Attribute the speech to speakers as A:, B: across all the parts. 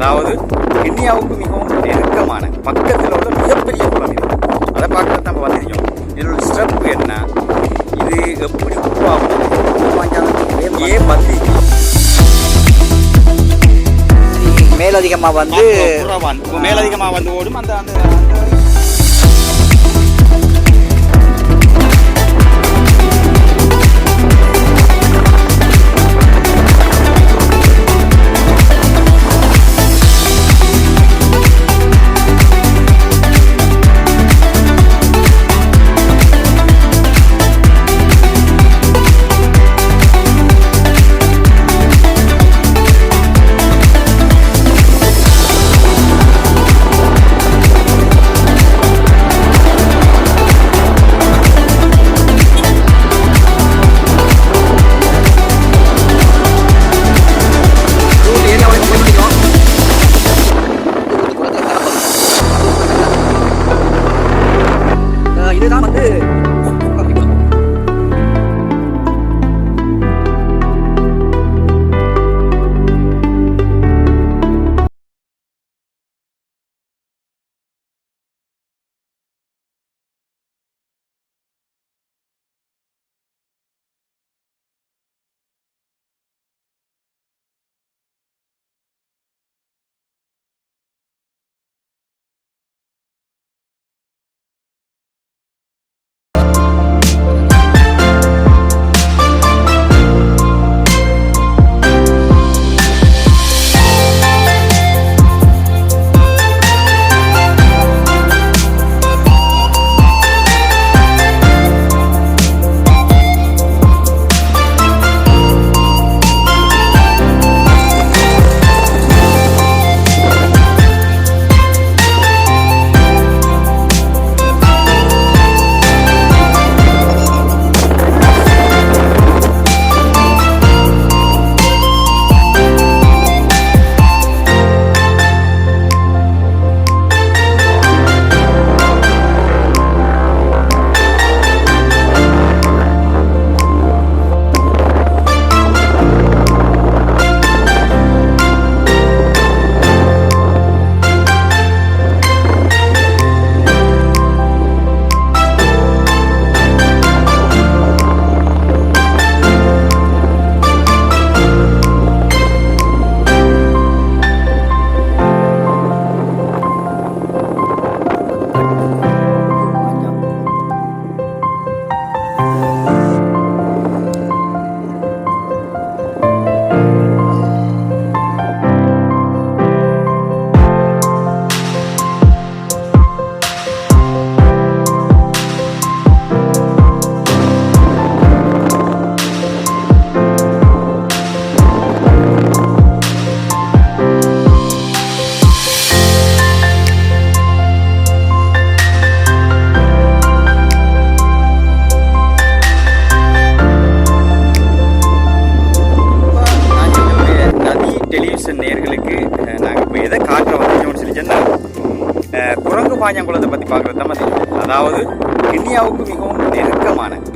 A: அதாவது கென்யாவுக்கு மிகவும் நெருக்கமான பக்கத்தில் உள்ள மிகப்பெரிய குளம் இது. அதை பார்க்கறது நம்ம வந்திருக்கோம் இதோட ஸ்டெப் என்ன? இது எப்படி உருவாகும்? ஏன் வந்து
B: மேலதிகமாக வந்து
A: மேலதிகமாக வந்து ஓடும். அந்த அந்த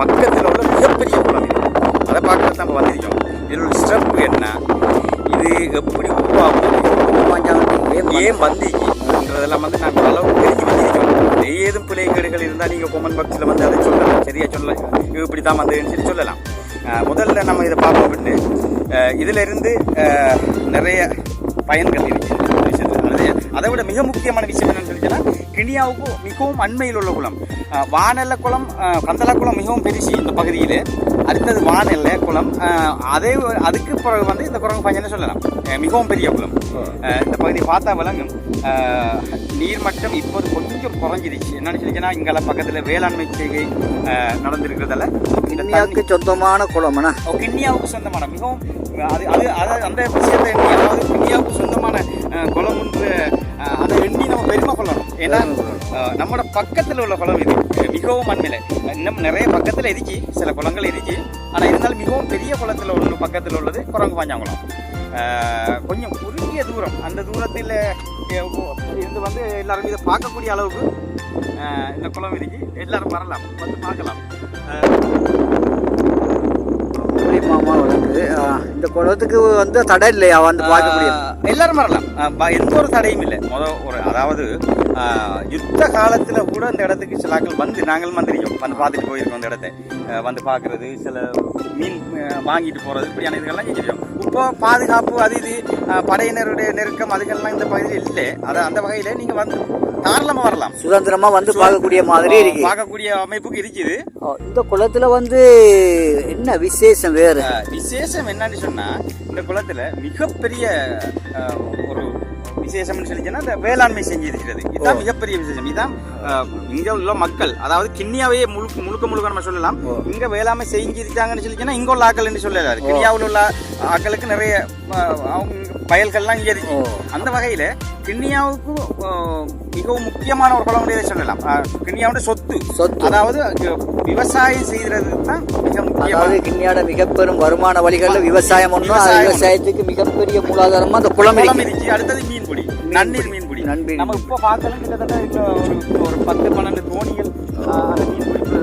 B: பக்கத்தில் உள்ள மிகப்பெரிய குளம் இது. அதை பார்க்கறது நம்ம வந்திருக்கோம். இதில் ஸ்டெப் என்ன? இது எப்படி உருவாகும்? ஏன் வந்தீங்கன்றதெல்லாம் வந்து நாங்கள் அளவு தெரிஞ்சு வந்திருக்கோம். ஏதும் பிள்ளைகேடுகள் இருந்தால் நீங்கள் கொமன் பாக்ஸில் வந்து அதை சொல்லலாம். சரியாக சொல்ல இது இப்படி தான் வந்ததுன்னு சொல்லி சொல்லலாம். முதல்ல நம்ம இதை பார்ப்போம் அப்படின்னு. இதிலிருந்து நிறைய பயன்கள் இருக்குது விஷயத்தில் அதை விட மிக முக்கியமான விஷயம் என்னன்னு சொல்லி கினியாவுக்கு மிகவும் அண்மையில் உள்ள குளம். வானெல்ல குளம் கந்தள குளம் மிகவும் பெருசு இந்த பகுதியில். அடுத்தது வானெல்ல குளம். அதே அதுக்கு பிறகு வந்து இந்த குரங்கு பஞ்சன்னு சொல்லலாம்? மிகவும் பெரிய குளம். இந்த பகுதி பார்த்தா விளங்கும். அஹ், நீர்மட்டம் இப்போது கொஞ்சம் குறைஞ்சிருச்சு. என்னன்னு சொல்லிச்சுன்னா இங்கெல்லாம் பக்கத்தில் வேளாண்மை செய்கை நடந்திருக்கிறதால. இந்தியாவுக்கு சொந்தமான குளம்னா?
A: கிண்ணியாவுக்கு சொந்தமான மிகவும் அது அது அது அந்த விஷயத்தை எண்ணி அதாவது கிண்ணியாவுக்கு சொந்தமான குளம் அஹ், அதை எண்ணி நம்ம பெருமை கொள்ளணும். ஏன்னா அஹ், நம்மட பக்கத்தில் உள்ள குளம் இது. மிகவும் மண்ணில். இன்னும் நிறைய பக்கத்தில் இருக்கு சில குளங்கள் இருக்கு ஆனால் இருந்தாலும் மிகவும் பெரிய குளத்தில் ஒன்று பக்கத்தில் உள்ளது குரங்கு பாஞ்சாங்குளம். கொஞ்சம் குறுகிய தூரம் அந்த தூரத்தில் இருந்து வந்து எல்லாரும் இதை பார்க்கக்கூடிய அளவுக்கு இந்த குளம் இருக்கு எல்லாரும் வரலாம் வந்து பார்க்கலாம். இந்த குளத்துக்கு வந்து தடை இல்லையா? வந்து
B: ஆஹ் எல்லாரும் வரலாம். எந்த ஒரு தடையும் இல்லை. முத ஒரு அதாவது யுத்த காலத்துல கூட அந்த இடத்துக்கு சில ஆட்கள் வந்து நாங்களும் வந்திருக்கோம் வந்து பார்த்துட்டு போயிருக்கோம் அந்த இடத்த. வந்து பார்க்கறது சில மீன் வாங்கிட்டு போறது இப்படியான இதுகள்லாம் செஞ்சிருக்கோம் இப்போ பாதுகாப்பு அது இது படையினருடைய நெருக்கம் அதுக்கெல்லாம் இந்த பகுதியில் இல்லை. அதை அந்த வகையில நீங்க வந்து தாராளமா வரலாம்.
A: சுதந்திரமா வந்து பார்க்கக்கூடிய மாதிரி இருக்கு.
B: பார்க்கக்கூடிய அமைப்புக்கு இருக்குது.
A: இந்த குளத்துல வந்து என்ன விசேஷம் வேறு?
B: விசேஷம் என்னன்னு சொன்னா இந்த குளத்துல மிகப்பெரிய ஒரு விசேஷம்னு சொல்லிச்சுன்னா இந்த வேளாண்மை செஞ்சிருக்கிறது. இதுதான் மிகப்பெரிய விசேஷம். இதுதான் இங்க உள்ள மக்கள். அதாவது கிண்ணியாவே முழுக்க முழுக்க முழுக்க நம்ம சொல்லலாம். இங்க வேளாண்மை செஞ்சிருக்காங்கன்னு சொல்லிச்சுன்னா இங்க உள்ள ஆக்கள் என்று சொல்லலாரு. கிண்ணியாவில் உள்ள ஆக்களுக்கு நிறைய அவங்க வயல்கள்லாம் இங்க இருக்கு அந்த வகையில கிண்ணியாவுக்கு மிகவும் முக்கியமான ஒரு குளமுடையதை சொல்லலாம். ஆஹ், கிண்ணியாவோட சொத்து.
A: சொத்து.
B: அதாவது விவசாயம் செய்யறது தான் மிக முக்கியமான
A: அதாவது கிண்ணியாட மிக பெரும் வருமான வழிகள்ல விவசாயம் ஒன்றும். விவசாயத்துக்கு மிகப்பெரிய மூலாதாரமா அந்த குளம் இருக்கு
B: அடுத்தது மீன்பிடி. நன்னீர் மீன்பிடி.
A: நன்னீர்
B: நம்ம இப்போ பார்க்கலாம் கிட்டத்தட்ட ஒரு ஒரு பத்து பன்னெண்டு தோணிகள் ஆ, அந்த மீன் பிடிப்பு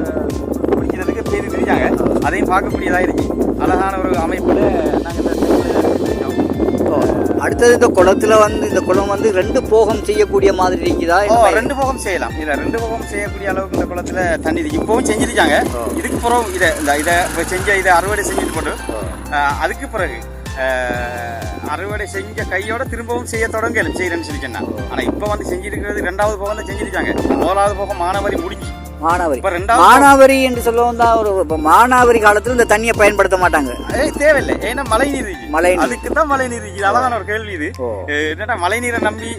B: பிடிக்கிறதுக்கு பேர் தெரிஞ்சாங்க. அதையும் பார்க்கக்கூடியதா இருக்கு. அழகான ஒரு அமைப்புல நாங்கள்.
A: அடுத்தது இந்த குளத்துல வந்து இந்த குளம் வந்து ரெண்டு போகம் செய்யக்கூடிய மாதிரி இருக்குதா?
B: ரெண்டு போகம் செய்யலாம். இதுல ரெண்டு போகம் செய்யக்கூடிய அளவுக்கு இந்த குளத்துல தண்ணி இருக்கு. இப்பவும் செஞ்சிருக்காங்க. இதுக்கு பிறகு இதை இந்த இதை செஞ்ச இதை அறுவடை செஞ்சுட்டு போட்டு அதுக்கு பிறகு அறுவடை செஞ்ச கையோட திரும்பவும் செய்ய தொடங்கலும் செய்யறேன்னு சொல்லி சொன்னா ஆனா இப்ப வந்து செஞ்சிருக்கிறது ரெண்டாவது போகம் தான் செஞ்சிருக்காங்க. முதலாவது போகம் மானவரி முடிஞ்சு
A: மானாவரி. மானாவரி என்று சொல்லவும் தான் ஒரு மானாவரி காலத்துல இந்த தண்ணியை பயன்படுத்த மாட்டாங்க.
B: தேவையில்லை. ஏன்னா மழை நீர்
A: மழை நீர்.
B: அதுக்கு தான் மழை நீர் இருக்கு அழகான ஒரு கேள்வி இது. என்னடா மழை நீரை நம்பி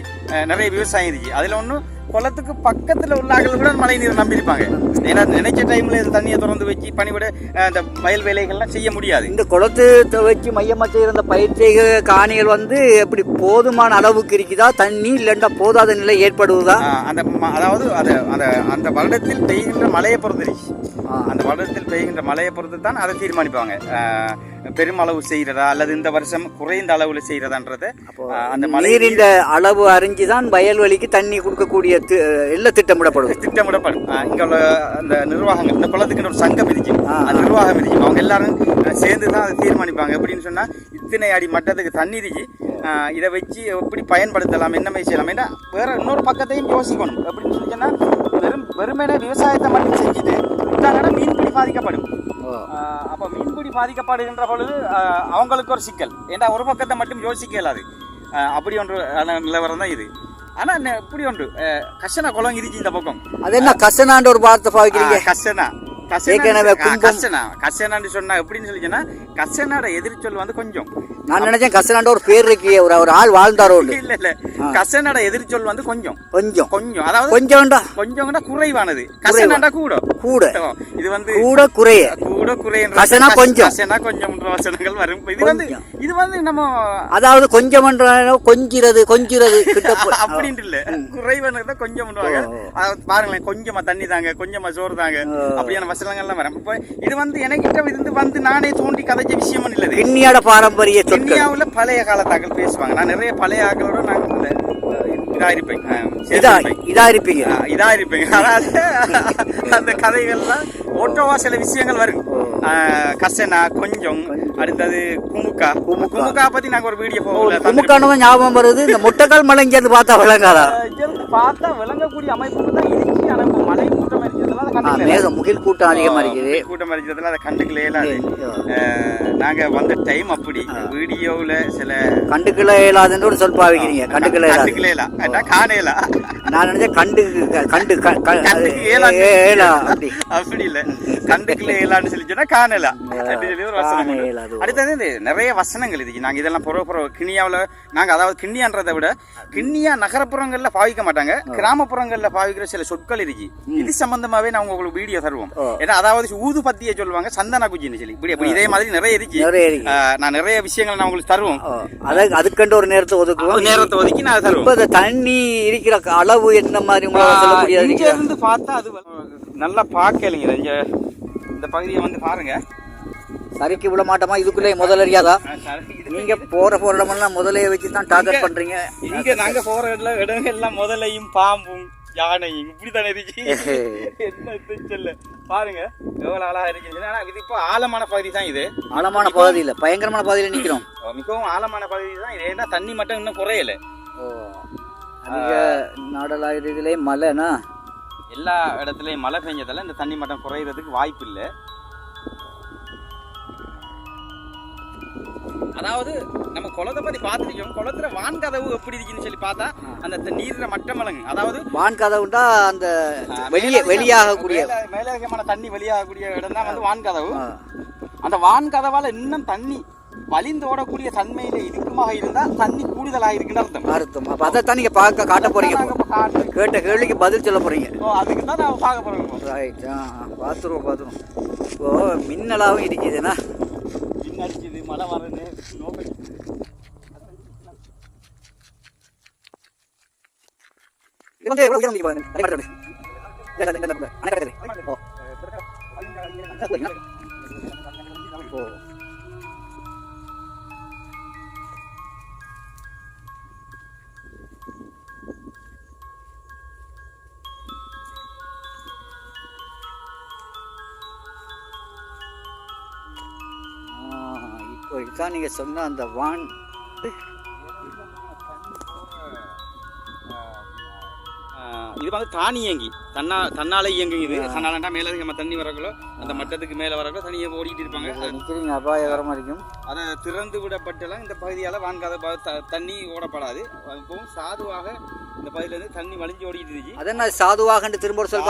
B: நிறைய விவசாயம் இருக்கு. அதுல ஒன்றும் குளத்துக்கு பக்கத்துல உள்ள ஆட்கள் கூட மழை நீரை நம்பி இருப்பாங்க ஏன்னா நினைச்ச டைம்ல இந்த தண்ணியை திறந்து வச்சு பணிவிட அஹ், இந்த வயல் வேலைகள்லாம் செய்ய முடியாது.
A: இந்த குளத்து வச்சு மையமா செய்யற இந்த பயிற்சிக காணிகள் வந்து எப்படி போதுமான அளவுக்கு இருக்குதா? தண்ணி இல்லைண்டா போதாத நிலை ஏற்படுவதா?
B: அந்த அதாவது அது அந்த அந்த வருடத்தில் பெய்கின்ற மழையை பொறுத்து. அந்த வருடத்தில் பெய்கின்ற மழையை பொறுத்து தான் அதை தீர்மானிப்பாங்க. பெருமளவு செய்யறதா அல்லது இந்த வருஷம் குறைந்த அளவுல செய்யறதான்றத அஹ், அந்த
A: நீரின் அளவு அறிஞ்சுதான் வயல்வெளிக்கு தண்ணி கொடுக்கக்கூடிய எல்லாம் திட்டமிடப்படும்.
B: திட்டமிடப்படும். இங்க உள்ள அந்த நிர்வாகங்கள் இந்த குளத்துக்கு ஒரு சங்கம் இருக்கு நிர்வாகம் இருக்கு அவங்க எல்லாரும் சேர்ந்து தான் அதை தீர்மானிப்பாங்க. எப்படின்னு சொன்னா இத்தனை அடி மட்டத்துக்கு தண்ணி இருக்கு இதை வச்சு எப்படி பயன்படுத்தலாம் என்ன மாதிரி செய்யலாம் ஏன்னா வேற இன்னொரு பக்கத்தையும் யோசிக்கணும். எப்படின்னு சொல்லி வெறும் வெறுமனே விவசாயத்தை மட்டும் செஞ்சுட்டு விட்டாங்கன்னா மீன்பிடி பாதிக்கப்படும். அப்ப மீன்பிடி பாதிக்கப்படுகின்ற பொழுது அவங்களுக்கு ஒரு சிக்கல். ஏன்னா ஒரு பக்கத்தை மட்டும் யோசிக்க இயலாது. ஆஹ் அப்படி ஒன்று நிலவரம் தான் இது. ஆனா நெ- இப்படி ஒன்று கஷன குளம் இருக்கு இந்த பக்கம்.
A: அது என்ன கசனான்ற ஒரு வார்த்தை பாவிக்கிறீங்க?
B: கசனா.
A: ஏற்கனவே கும்பம்.
B: கசனா கசனான்னு சொன்னா எப்படின்னு சொல்லி சொன்னா கசனாட எதிர்ச்சொல் வந்து கொஞ்சம்.
A: நான் நினைச்சேன் கசனான்ற ஒரு பேர் இருக்கு ஒரு ஒரு ஆள் வாழ்ந்தாரோ
B: இல்ல இல்ல கசனாட எதிர்ச்சொல் வந்து கொஞ்சம்.
A: கொஞ்சம்.
B: கொஞ்சம். அதாவது
A: கொஞ்சம்டா.
B: கொஞ்சம் கூட குறைவானது கசனாண்டா கூட.
A: கூட.
B: இது வந்து
A: கூட குறைய.
B: கூட குறை
A: கசனா கொஞ்சம்.
B: கசனா கொஞ்சம் வசனங்கள் வரும். இது வந்து. இது வந்து நம்ம
A: அதாவது கொஞ்சம் கொஞ்சிறது கொஞ்சிறது
B: அப்படின்ட்டு இல்ல. குறைவனது கொஞ்சம் பாருங்களேன் கொஞ்சமா தண்ணி தாங்க கொஞ்சமா சோறு தாங்க. அப்படியான வசனங்கள்லாம் வரும். இப்போ இது வந்து எனக்கிட்ட இருந்து வந்து நானே தோண்டி கதைச்ச விஷயமும் இல்லது.
A: கிண்ணியாட பாரம்பரிய
B: இந்தியாவுல பழைய காலத்தாக்கள் பேசுவாங்க. நான் நிறைய பழைய ஆக்களோட நான் இந்த, அஹ், இதா இருப்பேன் அஹ்,
A: இதா
B: சேர்ந்திருப்பேன்.
A: இதா இருப்பீங்க
B: அஹ், இதா இருப்பேன் அதாவது அந்த கதைகள்லாம் ஓட்டோவா சில விஷயங்கள் வரும். கசனா கொஞ்சம் அடுத்தது குமுக்கா. குமுக்கா. பத்தி நாங்க ஒரு வீடியோ போகல
A: குமுக்கானவன் ஞாபகம் வருது. இந்த முட்டைக்கால் மலை பார்த்தா விளங்காதா?
B: பார்த்தா விளங்கக்கூடிய அமைப்பு தான் இருக்கு ஆனா இப்ப மழை கூட்டம் இருக்கிறதுனால அதை
A: ஆ,
B: கண்டுக்கல
A: மேகம் முகில் கூட்டம் அதிகமா இருக்குது.
B: கூட்டம் இருக்கிறதுனால அதை கண்டுக்கலே இல்லாது. அஹ், நாங்க வந்த டைம் அப்படி. வீடியோவுல சில
A: கண்டுக்கல இயலாதுன்னு ஒரு சொல் பாவிக்கிறீங்க. கண்டுக்கல இயலாது
B: கண்டுக்கலேலா அதான் காணேலா
A: நான் நினைச்சேன் கண்டு கண்டு க- க-
B: கண்டுக்கு ஏலா
A: ஏ- ஏலா அப்படி.
B: அப்படி இல்ல. கண்டுக்கல ஏலான்னு சொல்லி சொன்னா காணலா. அடுத்தது நிறைய வசனங்கள் இதுக்கு நாங்க இதெல்லாம் புற புற கிண்ணியாவுல நாங்க அதாவது கிண்ணியான்றதை விட கிண்ணியா நகரப்புறங்கள்ல பாவிக்க மாட்டாங்க. கிராமப்புறங்கள்ல பாவிக்கிற சில சொற்கள் இருக்கு. இது சம்பந்தமாவே நான் உங்களுக்கு வீடியோ தருவோம். ஏன்னா அதாவது ஊது பத்திய சொல்லுவாங்க சந்தன குஜின்னு சொல்லி. இப்படி இதே மாதிரி நிறைய இருக்கு. நான் நிறைய விஷயங்கள் நான் உங்களுக்கு தருவோம்.
A: ஓ, அதை அதுக்கண்டு ஒரு நேரத்தை ஒதுக்குவோம்.
B: நேரத்தை ஒதுக்கி நான் தருவோம்.
A: தண்ணி இருக்கிற அளவு என்ன மாதிரி
B: இங்க இருந்து பார்த்தா அது நல்லா பார்க்கலைங்க இங்க இந்த பகுதியை வந்து பாருங்க.
A: சரிக்கு விட மாட்டோமா? இதுக்குள்ளே முதல் அறியாதா? நீங்க போற போற இடமெல்லாம் முதலைய வச்சு தான் டார்கெட் பண்றீங்க.
B: இங்க நாங்க போற இடங்கள் எல்லாம் முதலையும் பாம்பும் யானை இப்படி தானே இருக்கு என்ன சொல்ல? பாருங்க எவ்வளவு அழகா இருக்கு. ஆனா இது இப்போ ஆழமான பகுதி தான் இது.
A: ஆழமான பகுதி இல்ல பயங்கரமான பகுதியில நிக்கிறோம்.
B: மிகவும் ஆழமான பகுதி தான் இது. ஏன்னா தண்ணி மட்டும் இன்னும் குறையல.
A: அதிக நாடலாக இதுலயே மழைனா
B: எல்லா இடத்துலயும் மழை பெஞ்சதால இந்த தண்ணி மட்டம் குறையிறதுக்கு வாய்ப்பு இல்லை அதாவது நம்ம குளத்தை பத்தி பார்த்துருக்கோம். குளத்துல வான்கதவு எப்படி இருக்குன்னு சொல்லி பார்த்தா அந்த நீர்ல மட்டம் மலங்கு அதாவது
A: வான் கதவுண்டா அந்த வெளியே வெளியாகக்கூடிய
B: மேல- மேலதிகமான தண்ணி வெளியாகக்கூடிய இடம் தான் வந்து வான்கதவு
A: ஆ.
B: அந்த வான்கதவால இன்னும் தண்ணி வலிந்து ஓடக்கூடிய தன்மையில இருக்குமாக இருந்தா தண்ணி கூடுதலாக இருக்குன்னு அர்த்தம்.
A: அர்த்தம். அப்ப அதை தான் நீங்க பார்க்க காட்ட போறீங்க
B: காட்டு-
A: கேள்விக்கு பதில் சொல்ல போறீங்க.
B: ஓ, அதுக்கு தான் நான் பார்க்க போறோம்.
A: ரைட் ஆ பார்த்துருவோம் பார்த்துருவோம். இப்போ மின்னலாகவும் இருக்குதுன்னா
B: மின் அடிக்குது மழை வருது.
A: இது வந்து எவ்வளவு உயரம் இருக்கு பாருங்க. அணை இப்போ இதுதான் நீங்க சொன்ன அந்த வான்.
B: இது வந்து தானி இயங்கி. தன்னா தன்னால இயங்கும் இது. தன்னாலண்டா மேல நம்ம தண்ணி வரக்குள்ள அந்த மட்டத்துக்கு மேல வரக்குள்ள தண்ணியை ஓடிட்டு இருப்பாங்க.
A: நிற்கிறீங்க அபாயகரமாக இருக்கும்.
B: அதை திறந்து விடப்பட்டெல்லாம் இந்த பகுதியால வான்காத ப- த- தண்ணி ஓடப்படாது. இப்பவும் சாதுவாக இந்த பகுதியில இருந்து தண்ணி வலிஞ்சு ஓடிட்டு இருந்துச்சு
A: அதென்ன சாதுவாகண்டு திரும்ப ஒரு சொல்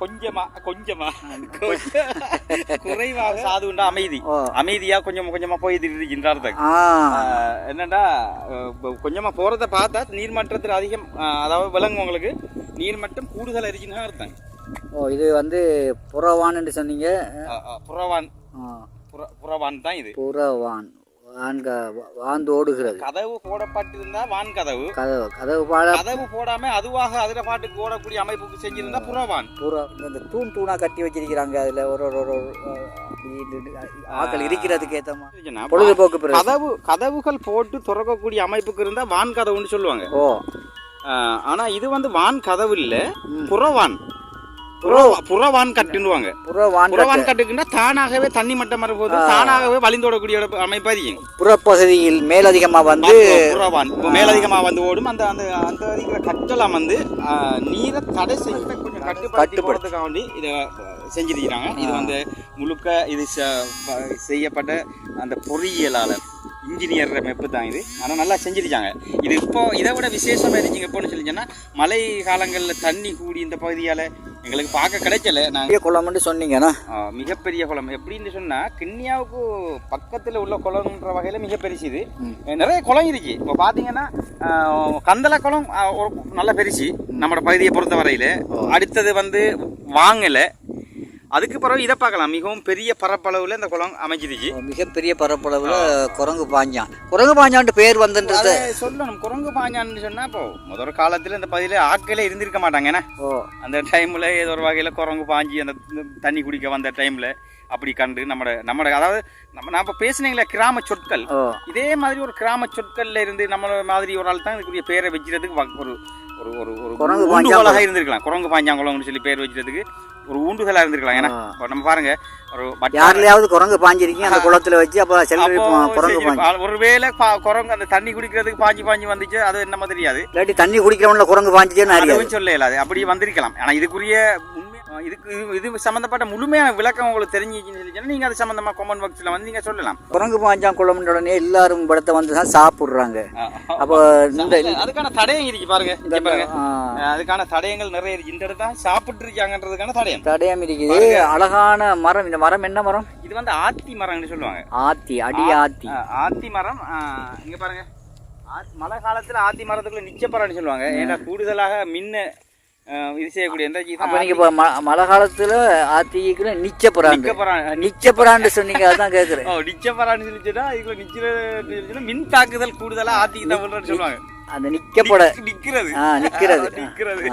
B: கொஞ்சமா கொஞ்சமா. குறைவாக. சாதுண்டா அமைதி? அமைதியா கொஞ்சம் கொஞ்சமா போயிட்டு அர்த்தம் ஆஹ் என்னடா அஹ் இப்ப கொஞ்சமா போறத பார்த்தா நீர்மட்டத்தில் அதிகம் அதாவது விலங்கு உங்களுக்கு. நீர்மட்டம் கூடுதல் இருக்குன்னு அர்த்தம்.
A: ஓ இது வந்து புறவான்னு சொன்னீங்க.
B: புறவான். புறவான் தான் இது.
A: புறவான். வான்க வாந்து ஓடுகிறது.
B: கதவு போடப்பட்டிருந்தா வான் கதவு.
A: கதவு கதவு பாட
B: கதவு போடாம அதுவாக அதுல பாட்டுக்கு ஓடக்கூடிய அமைப்புக்கு செஞ்சிருந்தா புறவான்.
A: புற இந்த தூண் தூணா கட்டி வச்சிருக்கிறாங்க அதுல. ஒரு ஒரு ஒரு ஆக்கள் இருக்கிறதுக்கு ஏத்த மாதிரி பொழுதுபோக்கு
B: கதவு கதவுகள் போட்டு திறக்கக்கூடிய அமைப்புக்கு இருந்தா வான் கதவுன்னு சொல்லுவாங்க.
A: ஓ.
B: ஆனா இது வந்து வான் கதவு இல்ல. புறவான். புற- புறவான் கட்டுன்னுவாங்க.
A: புறவான்
B: கட்டுக்குன்னா தானாகவே தண்ணி மட்டம் வரும்போது தானாகவே வலிந்தோடக்கூடிய ஒரு அமைப்பு அதிகம்
A: புறப்பகுதியில் மேலதிகமா வந்து
B: புறவான். இப்போ மேலதிகமா வந்து ஓடும் அந்த அந்த அந்த கட்டெல்லாம் வந்து நீரை தடை செய்ய கொஞ்சம் கட்டுப்படுத்தி
A: கட்டுப்படுத்தி.
B: போறதுக்காக வேண்டி இதை செஞ்சிருக்கிறாங்க. இது வந்து முழுக்க இது செய்யப்பட்ட அந்த பொறியியலாளர் இன்ஜினியர் மெப்பு தான் இது. ஆனால் நல்லா செஞ்சிருக்காங்க. இது இப்போ இதை விட விசேஷமாக இருந்துச்சு எப்போன்னு சொல்லிச்சோன்னா மழை காலங்களில் தண்ணி கூடி இந்த பகுதியால் எங்களுக்கு பார்க்க கிடைக்கல. நாங்கள்
A: குளம்னு சொன்னீங்கன்னா
B: மிகப்பெரிய குளம். எப்படின்னு சொன்னா கிண்ணியாவுக்கு பக்கத்துல உள்ள குளம்ன்ற வகையில மிக பெருசு இது. நிறைய குளம் இருக்கு. இப்போ பாத்தீங்கன்னா ஆ, கந்தல குளம் நல்ல பெருசு. நம்ம பகுதியை பொறுத்த வரையில அடுத்தது வந்து வாங்கல. அதுக்கு பிறகு இதை பார்க்கலாம். மிகவும் பெரிய பரப்பளவுல இந்த குளம் அமைஞ்சிருச்சு
A: மிகப்பெரிய பரப்பளவுல குரங்கு பாஞ்சான் குரங்கு பாஞ்சான்ட்டு பேர் வந்துன்றது
B: சொல்லணும். குரங்கு பாஞ்சான்னு சொன்னா இப்போ முதல் காலத்துல இந்த பகுதியில ஆட்களே இருந்திருக்க மாட்டாங்க என்ன?
A: ஓ.
B: அந்த டைமில் ஏதோ ஒரு வகையில் குரங்கு பாஞ்சி அந்த தண்ணி குடிக்க வந்த டைமில் அப்படி கண்டு நம்மட நம்மட அதாவது நம்ம நான் இப்போ பேசுனீங்களே கிராம சொற்கள். இதே மாதிரி ஒரு கிராம சொற்கள்ல இருந்து நம்மள மாதிரி ஒரு ஆள் தான் இதுக்குரிய பேரை வச்சுக்கிறதுக்கு ஒரு ஒரு ஒரு ஒரு இருந்திருக்கலாம். குரங்கு பாஞ்சாங்குளம்னு சொல்லி பேர் வச்சுக்கிறதுக்கு ஒரு ஊண்டுகோலாக இருந்திருக்கலாம். ஏன்னா நம்ம பாருங்க ஒரு
A: யாருலயாவது குரங்கு பாஞ்சிருக்கீங்க அந்த குளத்துல வச்சு அப்ப செல்வி குரங்கு
B: ஒருவேளை குரங்கு அந்த தண்ணி குடிக்கிறதுக்கு பாஞ்சி பாஞ்சி வந்துச்சு அது என்னமோ தெரியாது.
A: இல்லாட்டி தண்ணி குடிக்கிறவன்ல குரங்கு பாஞ்சிச்சேன்னு அறியாது.
B: அதுவும் சொல்ல இயலாது. அப்படி வந்திருக்கலாம். ஆனா இதுக்குரிய இதுக்கு இது- இது சம்பந்தப்பட்ட முழுமையான விளக்கம் உங்களுக்கு தெரிஞ்சிச்சுன்னு சொல்லி நீங்க அது சம்பந்தமா காமன் பாக்ஸ்ல வந்து நீங்க சொல்லலாம்.
A: குரங்கு பாஞ்சான் குளம்ன்ற உடனே எல்லாரும் படத்தை வந்து தான் சாப்பிடுறாங்க. அப்போ இந்த
B: அதுக்கான தடயம் இருக்கு பாருங்க. இங்க பாருங்க. அதுக்கான தடயங்கள் நிறைய இருக்கு. இந்த இடத்த சாப்பிட்டு இருக்காங்கன்றதுக்கான தடயம்.
A: தடயம் இருக்குது. அழகான மரம். இந்த மரம் என்ன மரம்?
B: இது வந்து ஆத்தி மரம்னு சொல்லுவாங்க.
A: ஆத்தி அடி ஆத்தி.
B: ஆத்தி மரம். இங்க பாருங்க. மழை காலத்துல ஆத்தி மரத்துக்குள்ள நிச்சப்பறம்னு சொல்லுவாங்க. ஏன்னா கூடுதலாக மின்ன இது செய்யக்கூடிய எந்த
A: அப்ப நீங்க இப்ப ம- மழை காலத்துல ஆத்திக்குள்ள நிச்சப்புறாங்க
B: நிச்சப்பறம்
A: நிச்சப்புறான்னு சொன்னீங்க அதான் கேக்குறேன்.
B: ஓ நிச்சப்பரான்னு சொல்லிச்சுன்னா இதுக்குள்ள நிக்கிற மின் தாக்குதல் கூடுதலா ஆத்திக்கு தான் சொல்லுவாங்க.
A: அந்த நிக்கப்பட
B: நிக்- நிக்கிறது.
A: ஆ, நிக்கிறது.
B: நிக்கிறது.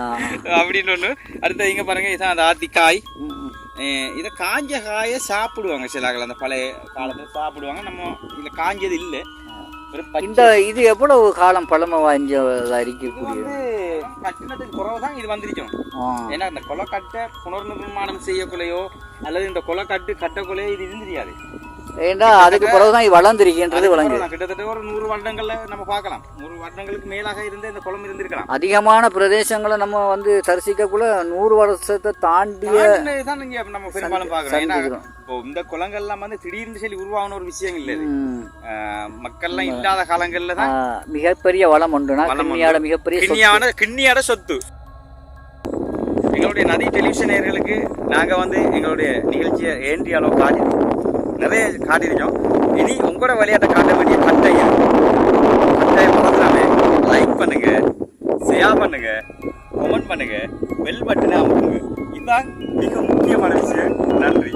B: அப்படின்னு ஒண்ணு. அடுத்து இங்க பாருங்க இதான் அந்த ஆத்திக்காய்
A: ம்.
B: அஹ் இதை காஞ்ச காயை சாப்பிடுவாங்க சில ஆட்கள் அந்த பழைய காலத்துல சாப்பிடுவாங்க. நம்ம இதுல காஞ்சது இல்ல.
A: இந்த இது எவ்வளவு காலம் பழமை
B: இது
A: இருக்கக்கூடிய
B: கட்டினத்துக்கு குறவு தான் இது வந்திருக்கும். ஏன்னா இந்த கொலைக்கட்டை புனர்நிர்மாணம் செய்யக்குள்ளையோ அல்லது இந்த கொலைக்கட்டு கட்டக்குள்ளையோ இது இருந்திருக்காது
A: ஏண்டா அதுக்கு பிறகுதான் வளர்ந்துருக்கின்றது
B: அதுக்கப்புறம் கிட்டத்தட்ட ஒரு நூறு வருடங்கள்ல நம்ம பார்க்கலாம். நூறு வருடங்களுக்கு மேலாக இருந்த இந்த குளம் இருந்திருக்கலாம்.
A: அதிகமான பிரதேசங்களை நம்ம வந்து தரிசிக்கக்குள்ள நூறு வருஷத்தை தாண்டிய
B: தான் இங்க நம்ம பெரும்பாலும் ஏன்னா
A: சந்திக்கிறோம்.
B: இப்போ இந்த குளங்கள்லாம் வந்து திடீர்னு சொல்லி உருவாகின ஒரு விஷயம் இல்லை மக்கள்லாம் இல்லாத காலங்கள்ல தான்
A: மிகப்பெரிய வளம் உண்டுனா. கிண்ணியாட மிகப்பெரிய.
B: கிண்ணியான கிண்ணியாட சொத்து. எங்களுடைய நதி டெலிவிஷன் நேயர்களுக்கு நாங்க வந்து எங்களுடைய நிகழ்ச்சியை ஏந்திய அளவு காட்டி நிறைய காட்டியிருக்கோம். இனி உங்களோட விளையாட்டை காட்ட வேண்டிய கட்டாயம் கட்டாயம் மறந்துடாம லைக் பண்ணுங்க ஷேர் பண்ணுங்க கமெண்ட் பண்ணுங்க பெல் பட்டனை அமுக்குங்க. இதுதான் மிக முக்கியமான விஷயம். நன்றி.